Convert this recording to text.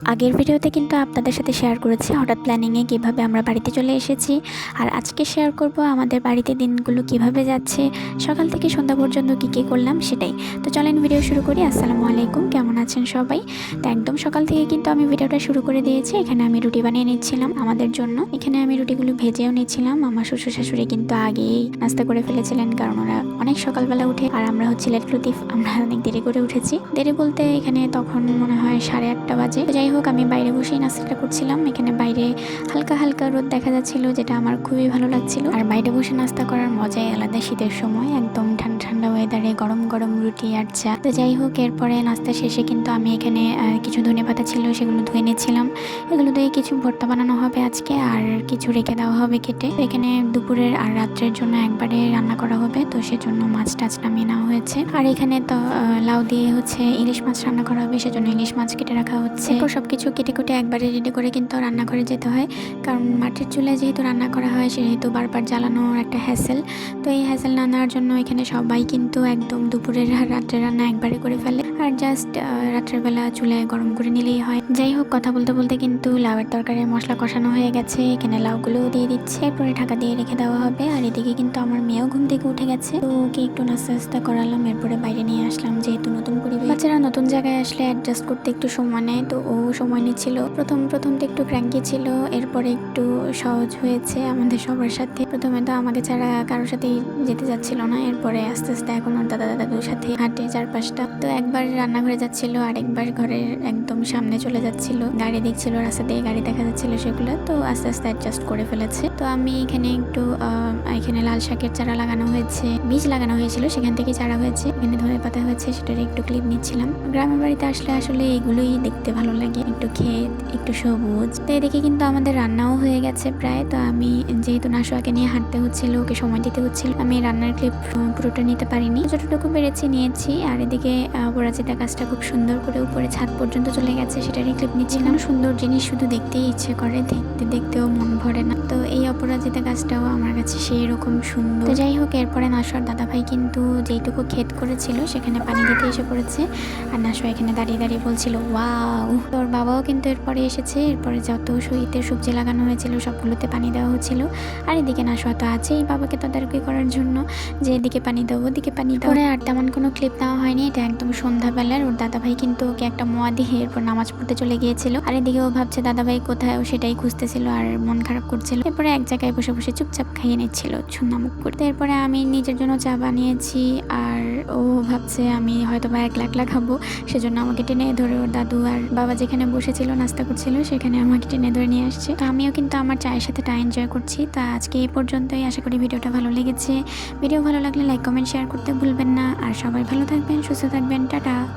আগের ভিডিওতে কিন্তু আপনাদের সাথে শেয়ার করেছি, হঠাৎ প্ল্যানিংয়ে কীভাবে আমরা বাড়িতে চলে এসেছি। আর আজকে শেয়ার করব আমাদের বাড়িতে দিনগুলো কীভাবে যাচ্ছে, সকাল থেকে সন্ধ্যা পর্যন্ত কী কী করলাম সেটাই। তো চলেন ভিডিও শুরু করি। আসসালামু আলাইকুম, কেমন আছেন সবাই? তো একদম সকাল থেকে কিন্তু আমি ভিডিওটা শুরু করে দিয়েছি। এখানে আমি রুটি বানিয়ে নিচ্ছিলাম আমাদের জন্য। এখানে আমি রুটিগুলো ভেজেও নিচ্ছিলাম। আমার শ্বশুর শাশুড়ি কিন্তু আগেই নাস্তা করে ফেলেছিলেন, কারণ ওরা অনেক সকালবেলা উঠে, আর আমরা হচ্ছে লেট লতিফ। আমরা অনেক দেরি করে উঠেছি। দেরি বলতে এখানে তখন মনে হয় সাড়ে আটটা বাজে। তো যাই হোক আমি বাইরে বসেই নাস্তাটা করছিলাম। এখানে বাইরে হালকা হালকা রোদ দেখা যাচ্ছিল, যেটা আমার খুবই ভালো লাগছিল। আর বাইরে বসে নাস্তা করার মজাই আলাদা শীতের সময়। একদম ঠান্ডা ঠান্ডা ওয়েদারে গরম গরম রুটি আর চা। তো যাই হোক এরপরে নাস্তা শেষে কিন্তু আমি এখানে কিছু ধনে পাতা ছিল, সেগুলো ধুয়ে নিচ্ছিলাম। এগুলো দিয়ে কিছু ভর্তা বানানো হবে আজকে, আর কিছু রেখে দেওয়া হবে কেটে। এখানে দুপুরের আর রাত্রের জন্য একবারে রান্না করা হবে, তো সেজন্য মাছ টাছ নামিয়ে নেওয়া হয়েছে। আর এখানে তো লাউ দিয়ে হচ্ছে ইলিশ মাছ রান্না করা হবে, সেজন্য ইলিশ মাছ কেটে রাখা হচ্ছে। সব কিছু কেটে কুটে একবারে রেডি করে কিন্তু রান্নাঘরে যেতে হয়। কারণ মাটির চুলায় যেহেতু রান্না করা হয়, সেহেতু বারবার জ্বালানোর একটা হ্যাসেল তো এই হ্যাসেল না নেওয়ার জন্য এখানে সবাই কিন্তু একদম দুপুরের রাত্রে রান্না একবারে করে ফেলে। আর জাস্ট রাত্রের বেলা চুলায় গরম করে নিলেই হয়। যাই হোক, কথা বলতে বলতে কিন্তু লাউয়ের তরকারির মশলা কষানো হয়ে গেছে। এখানে লাউগুলোও দিয়ে দিচ্ছে এরপরে ঢাকা দিয়ে রেখে দেওয়া হবে। আর এদিকে কিন্তু আমার মেয়েও ঘুম থেকে উঠে গেছে। তো ওকে একটু নাস্তা নাস্তা করালাম, এরপরে বাইরে নিয়ে আসলাম, যেহেতু নতুন পরিবেশ। বাচ্চারা নতুন জায়গায় আসলে অ্যাডজাস্ট করতে একটু সময় নেয়, তো ও সময় নিচ্ছিল। প্রথম প্রথম তো একটু ক্র্যাঙ্কি ছিল, এরপরে একটু সহজ হয়েছে আমাদের সবার সাথে। প্রথমে তো আমাকে ছাড়া কারোর সাথেই যেতে যাচ্ছিল না, এরপরে আস্তে আস্তে এখন ওর দাদা দাদুর সাথে হাঁটে চারপাশটা। তো একবার রান্নাঘরে যাচ্ছিল, আরেকবার ঘরের একদম সামনে চলে যাচ্ছিল। গাড়ি দেখছিল, রাস্তা দিয়ে গাড়ি দেখা যাচ্ছিল সেগুলো, তো আস্তে আস্তে অ্যাডজাস্ট করে ফেলেছে। তো আমি এখানে একটু এখানে লাল শাকের চারা লাগানো হয়েছে, বীজ লাগানো হয়েছিল, সেখান থেকে চারা হয়েছে, এখানে ধনে পাতা হয়েছে, সেটার একটু ক্লিপ নিচ্ছিলাম। গ্রামের বাড়িতে আসলে আসলে এগুলোই দেখতে ভালো লাগে, একটু ক্ষেত, একটু সবুজ। তো এদিকে কিন্তু আমাদের রান্নাও হয়ে গেছে প্রায়, তো আমি যেহেতু নাশোয়াকে নিয়ে হাঁটতে হচ্ছিল, ওকে সময় দিতে হচ্ছিল, আমি রান্নার ক্লিপ পুরোটা নিতে পারিনি। যতটুকু পেরেছি নিয়েছি, আর এদিকে অপরাজিতা কাজটা খুব সুন্দর করে উপরে ছাদ পর্যন্ত চলে গেছে সেটারই ক্লিপ নিচ্ছিলাম। সুন্দর জিনিস শুধু দেখতেই ইচ্ছে করে দেখতে দেখতেও মন ভরে না। তো এই অপরাজিতা গাছটাও আমার কাছে সেই রকম সুন্দর। তো যাই হোক এরপরে নাশোয়ার দাদাভাই কিন্তু যেইটুকু ক্ষেত করেছিল সেখানে পানি দিতে এসে পড়েছে। আর নাশোয়া এখানে দাঁড়িয়ে দাঁড়িয়ে বলছিল ওয়াও! তোর বাবাও কিন্তু এরপরে এসেছে। এরপরে যত শহীদের সবজি লাগানো হয়েছিল সবগুলোতে পানি দেওয়া হচ্ছিল। আর এদিকে নাশোয়া তো আছেই বাবাকে তদারকি করার জন্য। যে এদিকে পানি দেবো ওদিকে পানি দেবো। আর তেমন কোনো ক্লিপ নেওয়া হয়নি এটা একদম সন্ধ্যাবেলার ওর দাদাভাই কিন্তু ওকে একটা মোয়া দিয়ে এরপর নামাজ পড়তে চলে গিয়েছিল। আর এদিকে ও ভাবছে, দাদাভাই কোথায়? ও সেটাই খুঁজতেছিল আর মন খারাপ করছিল। এরপরে এক জায়গায় বসে বসে চুপচাপ খাইয়ে নিচ্ছিল, ছুন্নামুখ করতে। এরপরে আমি নিজের জন্য চা বানিয়েছি আর ও ভাবছে, আমি হয়তো বা একলা একলা খাব। সেজন্য আমাকে টেনে ধরে ওর দাদু আর বাবা যেখানে বসেছিল, নাস্তা করছিল, সেখানে আমাকে টেনে ধরে নিয়ে আসছে। তো আমিও কিন্তু আমার চায়ের সাথে টা এনজয় করছি। তা আজকে এই পর্যন্তই। আশা করি ভিডিওটা ভালো লেগেছে। ভিডিও ভালো লাগলে লাইক কমেন্ট শেয়ার করতে ভুলবেন না। আর সবাই ভালো থাকবেন, সুস্থ থাকবেন। টাটা! Dadah.